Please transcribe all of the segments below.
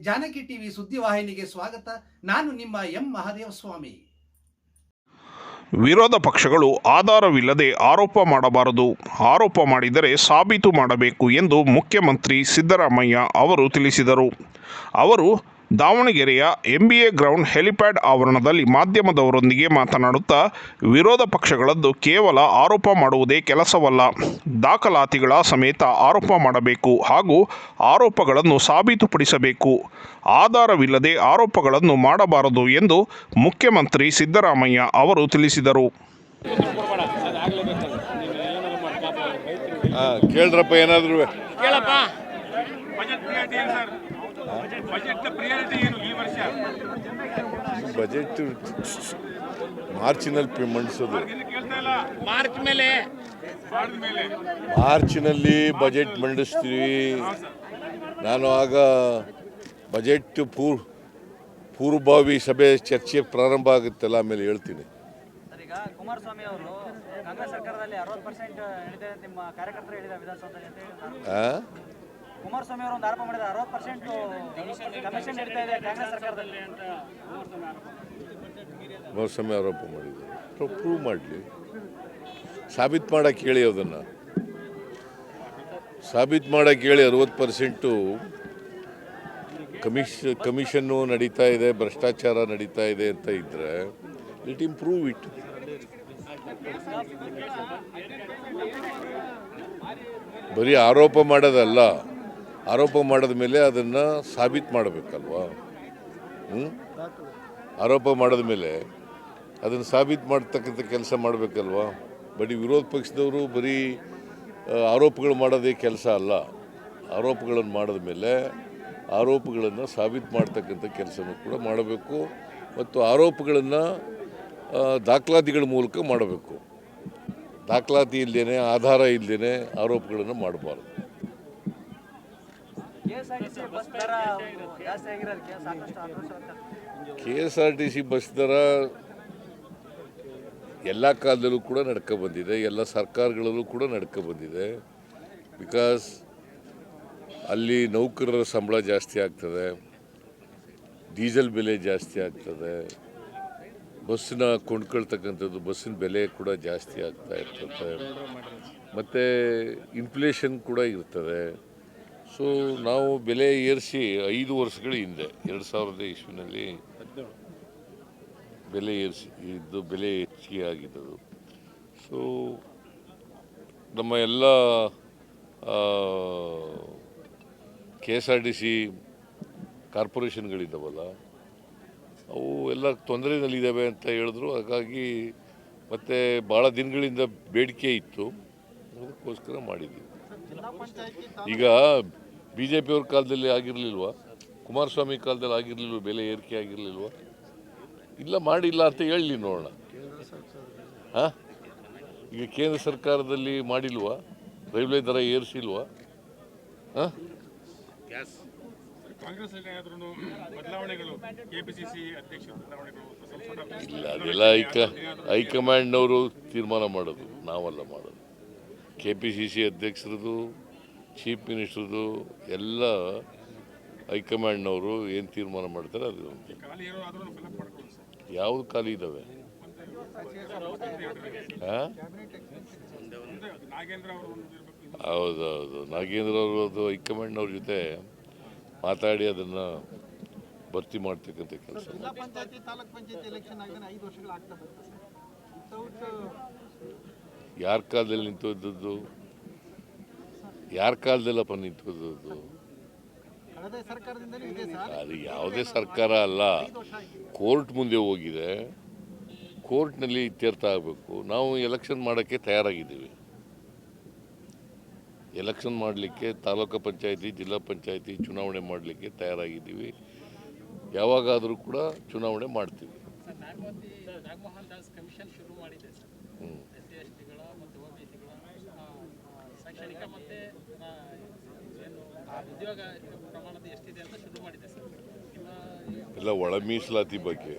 Janaki TV ಸುದ್ದಿವಾಹಿನಿಗೆ ಸ್ವಾಗತ. ನಾನು ನಿಮ್ಮ ಎಂ ಮಹಾದೇವ ಸ್ವಾಮಿ. ವಿರೋಧ ಪಕ್ಷಗಳು ಆಧಾರವಿಲ್ಲದೆ ಆರೋಪ ಮಾಡಬಾರದು. ಆರೋಪ ಮಾಡಿದರೆ ಸಾಬೀತು ಮಾಡಬೇಕು ಎಂದು ಮುಖ್ಯಮಂತ್ರಿ ಸಿದ್ದರಾಮಯ್ಯ ಅವರು ತಿಳಿಸಿದರು. ಅವರು ದಾವಣಗೆರೆಯ ಎಂಬಿಎ ಗ್ರೌಂಡ್ ಹೆಲಿಪ್ಯಾಡ್ ಆವರಣದಲ್ಲಿ ಮಾಧ್ಯಮದವರೊಂದಿಗೆ ಮಾತನಾಡುತ್ತಾ ವಿರೋಧ ಪಕ್ಷಗಳದ್ದು ಕೇವಲ ಆರೋಪ ಮಾಡುವುದೇ ಕೆಲಸವಲ್ಲ. ದಾಖಲಾತಿಗಳ ಸಮೇತ ಆರೋಪ ಮಾಡಬೇಕು ಹಾಗೂ ಆರೋಪಗಳನ್ನು ಸಾಬೀತುಪಡಿಸಬೇಕು. ಆಧಾರವಿಲ್ಲದೆ ಆರೋಪಗಳನ್ನು ಮಾಡಬಾರದು ಎಂದು ಮುಖ್ಯಮಂತ್ರಿ ಸಿದ್ದರಾಮಯ್ಯ ಅವರು ತಿಳಿಸಿದರು. ಕೇಳ್ರಪ್ಪ ಏನಾದರೂ. ಕೇಳಪ್ಪ. ಬಜೆಟ್ ಪ್ರಿಯಾರಿಟಿ ಏನು ಸರ್ ಬಜೆಟ್ ಪ್ರಿಯಾರಿಟಿ ಏನು ಈ ವರ್ಷ? ಬಜೆಟ್ ಮಾರ್ಚಿನಲ್ಲಿ ಪೆ- ಮಂಡಿಸೋದು. ಮಾರ್ಚಿನಲ್ಲಿ ಬಜೆಟ್ ಮಂಡಿಸ್ತೀವಿ. ನಾನು ಆಗ ಬಜೆಟ್ ಪೂರ್ ಪೂರ್ವಭಾವಿ ಸಭೆ ಚರ್ಚೆ ಪ್ರಾರಂಭ ಆಗುತ್ತಲ್ಲ ಆಮೇಲೆ ಹೇಳ್ತೀನಿ. ಸರ್ ಈಗ ಕುಮಾರಸ್ವಾಮಿ ಅವರು ಕಾಂಗ್ರೆಸ್ ಸರ್ಕಾರದಲ್ಲಿ ಅರವತ್ತು ಪರ್ಸೆಂಟ್ ಹೇಳಿದೆ ನಿಮ್ಮ ಕಾರ್ಯಕರ್ತರು ಹೇಳಿದ ವಿಧಾನಸೌಧದಲ್ಲಿ ಆ? ಕುಮಾರಸ್ವಾಮಿ ಅವರು ಒಂದು ಆರೋಪ ಮಾಡಿದ ಅರವತ್ತು ಪರ್ಸೆಂಟ್ ಕಮಿಷನ್ ನೀಡ್ತಾ ಇದೆ ಕಾಂಗ್ರೆಸ್ ಸರ್ಕಾರದಲ್ಲಿ ಅಂತ ಕುಮಾರಸ್ವಾಮಿ ಆರೋಪ ಮಾಡಿದ್ರು ಪ್ರೂವ್ ಮಾಡಲಿ. ಸಾಬೀತು ಮಾಡಕ್ಕೆ ಹೇಳಿ ಅದನ್ನು. ಸಾಬೀತು ಮಾಡಕ್ಕೆ ಹೇಳಿ ಅರವತ್ತು ಪರ್ಸೆಂಟು ಕಮಿಷ, ಕಮಿಷನ್ನು ನಡೀತಾ ಇದೆ, ಭ್ರಷ್ಟಾಚಾರ ನಡೀತಾ ಇದೆ ಅಂತ ಇದ್ದರೆ ಇಟ್ ಇಂಪ್ರೂವ್ ಇಟ್ ಬರೀ ಆರೋಪ ಮಾಡೋದಲ್ಲ. ಆರೋಪ ಮಾಡಿದ ಮೇಲೆ ಅದನ್ನು ಸಾಬೀತು ಮಾಡಬೇಕಲ್ವಾ? ಆರೋಪ ಮಾಡಿದ ಮೇಲೆ ಅದನ್ನು ಸಾಬೀತು ಮಾಡ್ತಕ್ಕಂಥ ಕೆಲಸ ಮಾಡಬೇಕಲ್ವಾ? ಬರೀ ವಿರೋಧ ಪಕ್ಷದವರು ಬರೀ ಆರೋಪಗಳು ಮಾಡೋದೇ ಕೆಲಸ ಅಲ್ಲ. ಆರೋಪಗಳನ್ನು ಮಾಡಿದ ಮೇಲೆ ಆರೋಪಗಳನ್ನು ಸಾಬೀತು ಮಾಡ್ತಕ್ಕಂಥ ಕೆಲಸನೂ ಕೂಡ ಮಾಡಬೇಕು ಮತ್ತು ಆರೋಪಗಳನ್ನು ದಾಖಲಾತಿಗಳ ಮೂಲಕ ಮಾಡಬೇಕು. ದಾಖಲಾತಿ ಇಲ್ಲದೇ ಆಧಾರ ಇಲ್ಲದೇ ಆರೋಪಗಳನ್ನು ಮಾಡಬಾರ್ದು. K S R T C bus ದರ ಎಲ್ಲ ಕಾಲದಲ್ಲೂ ಕೂಡ ನಡ್ಕೊ ಬಂದಿದೆ, ಎಲ್ಲ ಸರ್ಕಾರಗಳಲ್ಲೂ ಕೂಡ ನಡ್ಕೊ ಬಂದಿದೆ. ಬಿಕಾಸ್ ಅಲ್ಲಿ ನೌಕರರ ಸಂಬಳ ಜಾಸ್ತಿ ಆಗ್ತದೆ, ಡೀಸೆಲ್ ಬೆಲೆ ಜಾಸ್ತಿ ಆಗ್ತದೆ, ಬಸ್ಸನ್ನ ಕೊಂಡ್ಕೊಳ್ತಕ್ಕಂಥದ್ದು ಬಸ್ಸಿನ ಬೆಲೆ ಕೂಡ ಜಾಸ್ತಿ ಆಗ್ತಾ ಇರ್ತದೆ. ಮತ್ತು ಇನ್ಫ್ಲೇಷನ್ ಕೂಡ ಇರ್ತದೆ. ಸೊ ನಾವು ಬೆಲೆ ಏರಿಸಿ ಐದು ವರ್ಷಗಳ ಹಿಂದೆ, ಎರಡು ಸಾವಿರದ ಇಸ್ವಿನಲ್ಲಿ ಬೆಲೆ ಏರಿಸಿ ಇದ್ದು ಬೆಲೆ ಹೆಚ್ಚಿಗೆ ಆಗಿದ್ದದು. ಸೊ ನಮ್ಮ ಎಲ್ಲ K S R T C ಕಾರ್ಪೊರೇಷನ್ಗಳಿದ್ದಾವಲ್ಲ, ಅವು ಎಲ್ಲ ತೊಂದರೆನಲ್ಲಿದ್ದಾವೆ ಅಂತ ಹೇಳಿದ್ರು. ಹಾಗಾಗಿ ಮತ್ತು ಭಾಳ ದಿನಗಳಿಂದ ಬೇಡಿಕೆ ಇತ್ತು. ಅದಕ್ಕೋಸ್ಕರ ಮಾಡಿದ್ವಿ ಈಗ ಬಿ ಜೆ ಪಿಯವ್ರ ಕಾಲದಲ್ಲಿ ಆಗಿರಲಿಲ್ವ? ಕುಮಾರಸ್ವಾಮಿ ಕಾಲದಲ್ಲಿ ಆಗಿರಲಿಲ್ವ? ಬೆಲೆ ಏರಿಕೆ ಆಗಿರಲಿಲ್ವ? ಇಲ್ಲ ಮಾಡಿಲ್ಲ ಅಂತ ಹೇಳಲಿ ನೋಡೋಣ. ಹಾಂ? ಈಗ ಕೇಂದ್ರ ಸರ್ಕಾರದಲ್ಲಿ ಮಾಡಿಲ್ವಾ? ರೈಲ್ವೆ ದರ ಏರಿಸಿಲ್ವ? ಹಾಂ? ಇಲ್ಲ, ಅದೆಲ್ಲ ಹೈಕ ಹೈಕಮಾಂಡ್ನವರು ತೀರ್ಮಾನ ಮಾಡೋದು, ನಾವಲ್ಲ ಮಾಡೋದು. ಕೆ ಪಿ ಸಿ ಸಿ ಅಧ್ಯಕ್ಷರದು, ಚೀಫ್ ಮಿನಿಸ್ಟ್ರದು ಎಲ್ಲ ಹೈಕಮಾಂಡ್ನವರು ಏನು ತೀರ್ಮಾನ ಮಾಡ್ತಾರೆ ಅದು. ಯಾವುದು ಖಾಲಿ ಇದ್ದಾವೆ ಹೌದೌದು. ನಾಗೇಂದ್ರ ಅವರು ಹೈಕಮಾಂಡ್ನವ್ರ ಜೊತೆ ಮಾತಾಡಿ ಅದನ್ನು ಭರ್ತಿ ಮಾಡ್ತಕ್ಕಂಥ ಕೆಲಸ. ಯಾರ ಕಾಲದಲ್ಲಿ ನಿಂತೋದದ್ದು? ಯಾರ ಕಾಲದಲ್ಲಪ್ಪ ನಿಂತೋದದ್ದು? ಕಳೆದ ಸರ್ಕಾರದಿಂದಲೂ ಇದೆ ಸರ್. ಅದು ಯಾವುದೇ ಸರ್ಕಾರ ಅಲ್ಲ. ಕೋರ್ಟ್ ಮುಂದೆ ಹೋಗಿದೆ. ಕೋರ್ಟ್ನಲ್ಲಿ ಇತ್ಯರ್ಥ ಆಗಬೇಕು. ನಾವು ಎಲೆಕ್ಷನ್ ಮಾಡೋಕ್ಕೆ ತಯಾರಾಗಿದ್ದೀವಿ. ಎಲೆಕ್ಷನ್ ಮಾಡಲಿಕ್ಕೆ ತಾಲೂಕು ಪಂಚಾಯಿತಿ ಜಿಲ್ಲಾ ಪಂಚಾಯಿತಿ ಚುನಾವಣೆ ಮಾಡಲಿಕ್ಕೆ ತಯಾರಾಗಿದ್ದೀವಿ. ಯಾವಾಗಾದರೂ ಕೂಡ ಚುನಾವಣೆ ಮಾಡ್ತೀವಿ. ನಾಗಮೋಹನ್ ದಾಸ್ ಕಮಿಷನ್ ಶುರು ಮಾಡಿದೆ ಸರ್. ಹ್ಞೂ ಎಸ್ ಸಿ ಎಸ್ ಟಿಗಳ ಮತ್ತು ಒ ಬಿ ಸಿಗಳ ಶೈಕ್ಷಣಿಕ ಮತ್ತು ಏನು ಉದ್ಯೋಗ ಪ್ರಮಾಣದ ಎಷ್ಟಿದೆ ಅಂತ ಶುರು ಮಾಡಿದೆ ಸರ್ ಎಲ್ಲ ಒಳ ಮೀಸಲಾತಿ ಬಗ್ಗೆ.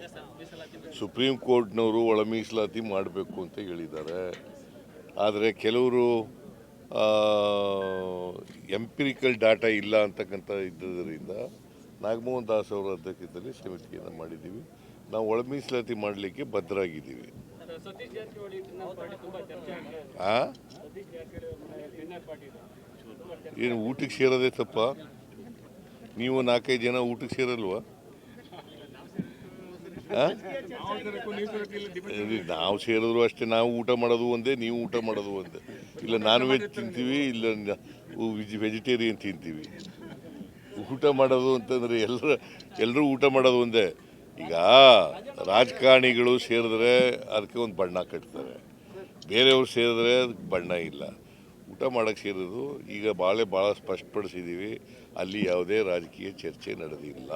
ಸುಪ್ರೀಂ ಕೋರ್ಟ್ನವರು ಒಳ ಮೀಸಲಾತಿ ಮಾಡಬೇಕು ಅಂತ ಹೇಳಿದ್ದಾರೆ. ಆದರೆ ಕೆಲವರು ಎಂಪಿರಿಕಲ್ ಡಾಟಾ ಇಲ್ಲ ಅಂತಕ್ಕಂಥ ಇದ್ದರಿಂದ ನಾಗಮೋಹನ್ ದಾಸ್ ಅವರ ಅಧ್ಯಕ್ಷತೆಯಲ್ಲಿ ಸಮಿತಿಯನ್ನು ಮಾಡಿದ್ದೀವಿ. ನಾವು ಒಳ ಮೀಸಲಾತಿ ಮಾಡಲಿಕ್ಕೆ ಭದ್ರಾಗಿದ್ದೀವಿ ಏನು ಊಟಕ್ಕೆ ಸೇರೋದೇ ತಪ್ಪ? ನೀವು ನಾಲ್ಕೈದು ಜನ ಊಟಕ್ಕೆ ಸೇರಲ್ವಾ? ನಾವು ಸೇರಿದ್ರು ಅಷ್ಟೇ, ನಾವು ಊಟ ಮಾಡೋದು ಒಂದೇ, ನೀವು ಊಟ ಮಾಡೋದು ಒಂದೇ. ಇಲ್ಲ ನಾನ್ ವೆಜ್ ತಿಂತೀವಿ, ಇಲ್ಲ ವೆಜ್ ವೆಜಿಟೇರಿಯನ್ ತಿಂತೀವಿ. ಊಟ ಮಾಡೋದು ಅಂತಂದ್ರೆ ಎಲ್ಲರ, ಎಲ್ಲರೂ ಊಟ ಮಾಡೋದು ಒಂದೇ. ಈಗ ರಾಜಕಾರಣಿಗಳು ಸೇರಿದ್ರೆ ಅದಕ್ಕೆ ಒಂದು ಬಣ್ಣ ಕಟ್ತಾರೆ. ಬೇರೆಯವ್ರು ಸೇರಿದ್ರೆ ಅದಕ್ಕೆ ಬಣ್ಣ ಇಲ್ಲ. ಊಟ ಮಾಡೋಕ್ಕೆ ಸೇರೋದು ಈಗ ಭಾಳ ಭಾಳ ಸ್ಪಷ್ಟಪಡಿಸಿದ್ದೀವಿ ಅಲ್ಲಿ ಯಾವುದೇ ರಾಜಕೀಯ ಚರ್ಚೆ ನಡೆದಿಲ್ಲ.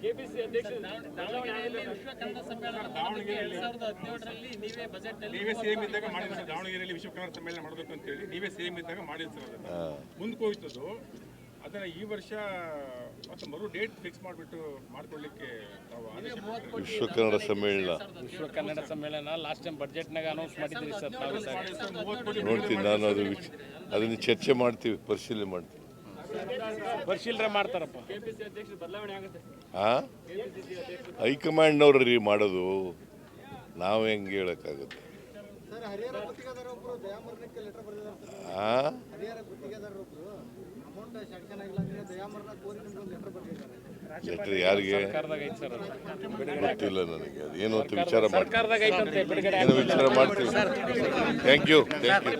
ಕೆಪಿಸಿ ಅಧ್ಯಕ್ಷ ದಾವಣಗೆರೆಯಲ್ಲಿ ವಿಶ್ವ ಕನ್ನಡ ಸಮ್ಮೇಳನ ಎರಡ್ ಸಾವಿರದ ಹದಿನೇಳರಲ್ಲಿ ನೀವೇ ಬಜೆಟ್ ಅಲ್ಲಿ ನೀವೇ ಸೇಮ್ ಇದ್ದಾಗ ಮಾಡಿದ್ರು ಸರ್ ದಾವಣಗೆರೆಯಲ್ಲಿ ವಿಶ್ವ ಕನ್ನಡ ಸಮ್ಮೇಳನ ಮಾಡಬೇಕು ಅಂತ ಹೇಳಿ ನೀವೇ ಸೇಮ್ ಇದ್ದಾಗ ಮಾಡಿದ್ರು ಸರ್ ಅದನ್ನ. ಮುಂದಕ್ಕೆ ಹೋಯ್ತದು ಅದನ್ನ ಈ ವರ್ಷ ಮತ್ತೆ ಮರು ಡೇಟ್ ಫಿಕ್ಸ್ ಮಾಡಿಬಿಟ್ಟು ಮಾಡ್ಕೊಳ್ಳಿಕ್ಕೆ ವಿಶ್ವ ಕನ್ನಡ ಸಮ್ಮೇಳನ. ವಿಶ್ವ ಕನ್ನಡ ಸಮ್ಮೇಳನ ಲಾಸ್ಟ್ ಟೈಮ್ ಬಜೆಟ್ನಾಗ ಅನೌನ್ಸ್ ಮಾಡಿದ್ರಿ ಸರ್ ನೋಡ್ತೀನಿ ನಾನು ಅದು ಅದನ್ನು ಚರ್ಚೆ ಮಾಡ್ತೀವಿ ಪರಿಶೀಲನೆ ಮಾಡ್ತೀವಿ. ಪರಿಶೀಲನೆ ಮಾಡ್ತಾರಪ್ಪ. ಆ? ಹೈಕಮಾಂಡ್ನವ್ರು ರೀ ಮಾಡೋದು ನಾವು ಹೆಂಗೆ ಹೇಳಕ್ಕಾಗುತ್ತೆ? ದಯಾಮರಣಕ್ಕೆ ಲೆಟರ್ ಯಾರಿಗೆ? ಸರ್ಕಾರದಾಗ ಐತೆ ಸರ್ ಅದು. ಗೊತ್ತಿಲ್ಲ ನನಗೆ ಅದು ಏನು ಅಂತ ವಿಚಾರ ಮಾಡ್ತೀವಿ ಏನೋ ವಿಚಾರ ಮಾಡ್ತೀವಿ ಥ್ಯಾಂಕ್ ಯು ಥ್ಯಾಂಕ್ ಯು